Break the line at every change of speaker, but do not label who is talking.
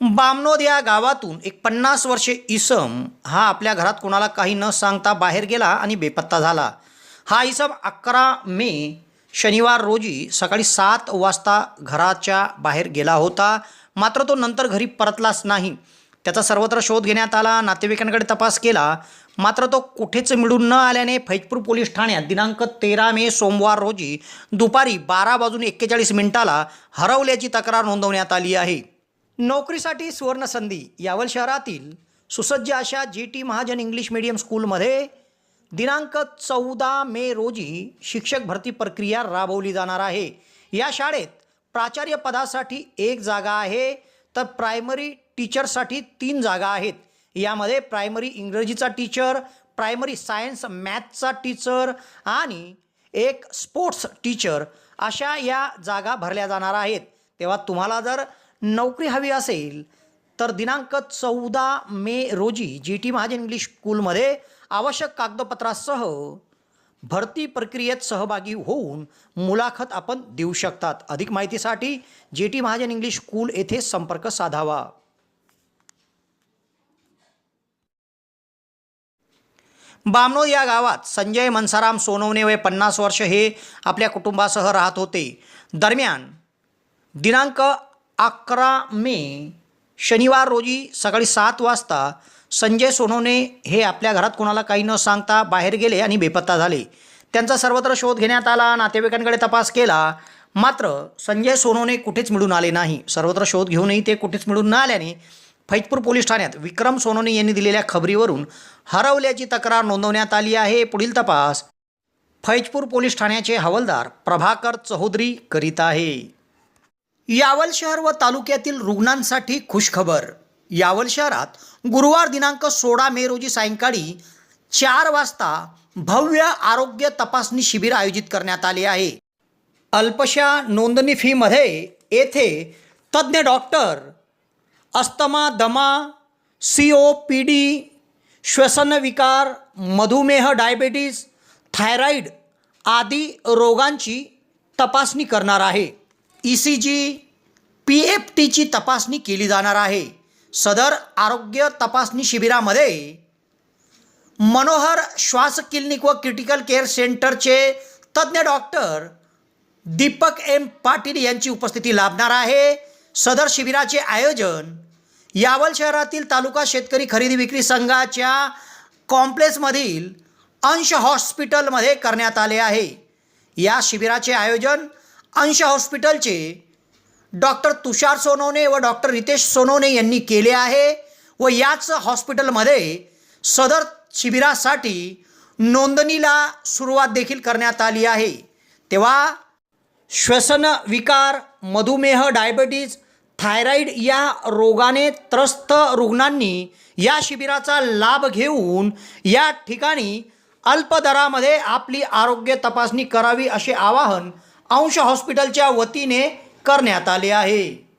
बामनोद या गावातून एक पन्नास वर्षे इसम हा आपल्या घरात कोणाला काही न सांगता बाहेर गेला आणि बेपत्ता झाला. हा इसम अकरा मे शनिवार रोजी सकाळी सात वाजता घराच्या बाहेर गेला होता. मात्र तो नंतर घरी परतलाच नाही. त्याचा सर्वत्र शोध घेण्यात आला नातेवाईकांकडे तपास केला. मात्र तो कुठेच मिळून न आल्याने फैजपूर पोलीस ठाण्यात दिनांक तेरा मे सोमवार रोजी दुपारी बारा वाजून एक्केचाळीस मिनिटाला हरवल्याची तक्रार नोंदवण्यात आली आहे. नोकरीसाठी सुवर्णसंधी. यावल शहरातील सुसज्ज अशा G T Mahajan English medium स्कूलमध्ये दिनांक चौदा मे रोजी शिक्षक भरती प्रक्रिया राबवली जाणार आहे. या शाळेत प्राचार्य पदासाठी एक जागा आहे तर प्रायमरी टीचरसाठी तीन जागा आहेत. यामध्ये प्रायमरी इंग्रजीचा टीचर प्रायमरी सायन्स मॅथचा टीचर आणि एक स्पोर्ट्स टीचर अशा या जागा भरल्या जाणार आहेत. तेव्हा तुम्हाला जर नोकरी हवी असेल तर दिनांक चौदा मे रोजी जी टी महाजन इंग्लिश स्कूलमध्ये आवश्यक कागदपत्रासह भरती प्रक्रियेत सहभागी होऊन मुलाखत आपण देऊ शकतात. अधिक माहितीसाठी जे टी महाजन इंग्लिश स्कूल येथे संपर्क साधावा. बामनोद या गावात संजय मनसाराम सोनवणे वय पन्नास वर्ष हे आपल्या कुटुंबासह राहत होते. दरम्यान दिनांक अकरा मे शनिवार रोजी सकाळी सात वाजता संजय सोनवणे हे आपल्या घरात कोणाला काही न सांगता बाहेर गेले आणि बेपत्ता झाले. त्यांचा सर्वत्र शोध घेण्यात आला नातेवाईकांकडे तपास केला. मात्र संजय सोनवणे कुठेच मिळून आले नाही. सर्वत्र शोध घेऊनही ते कुठेच मिळून न आल्याने फैजपूर पोलीस ठाण्यात विक्रम सोनवणे यांनी दिलेल्या खबरीवरून हरवल्याची तक्रार नोंदवण्यात आली आहे. पुढील तपास फैजपूर पोलीस ठाण्याचे हवालदार प्रभाकर चौधरी करीत आहे. यावल शहर व तालुक्यातील रुग्णांसाठी खुशखबर. यावल शहरात गुरुवार दिनांक सोळा मे रोजी सायंकाळी चार वाजता भव्य आरोग्य तपासणी शिबिर आयोजित करण्यात आले आहे. अल्पशा नोंदणी फीमध्ये येथे तज्ज्ञ डॉक्टर अस्तमा दमा सी ओ पी डी श्वसनविकार मधुमेह डायबेटीस थायरॉईड आदी रोगांची तपासणी करणार आहे. E C G P F टीची तपासणी केली जाणार आहे. सदर आरोग्य तपासणी शिबिरामध्ये मनोहर श्वास क्लिनिक व क्रिटिकल केअर सेंटरचे तज्ज्ञ डॉक्टर दीपक एम पाटील यांची उपस्थिती लाभणार आहे. सदर शिबिराचे आयोजन यावल शहरातील तालुका शेतकरी खरेदी विक्री संघाच्या कॉम्प्लेक्समधील अंश हॉस्पिटलमध्ये करण्यात आले आहे. या शिबिराचे आयोजन अंश हॉस्पिटलचे डॉक्टर तुषार सोनवणे व डॉक्टर रितेश सोनवणे यांनी केले आहे व याच हॉस्पिटलमध्ये सदर शिबिरासाठी नोंदणीला सुरुवात देखील करण्यात आली आहे. तेव्हा श्वसन विकार मधुमेह डायबेटीज थायरॉईड या रोगाने त्रस्त रुग्णांनी या शिबिराचा लाभ घेऊन या ठिकाणी अल्प दरामध्ये आपली आरोग्य तपासणी करावी असे आवाहन अंश हॉस्पिटलच्या वतीने करण्यात आले आहे.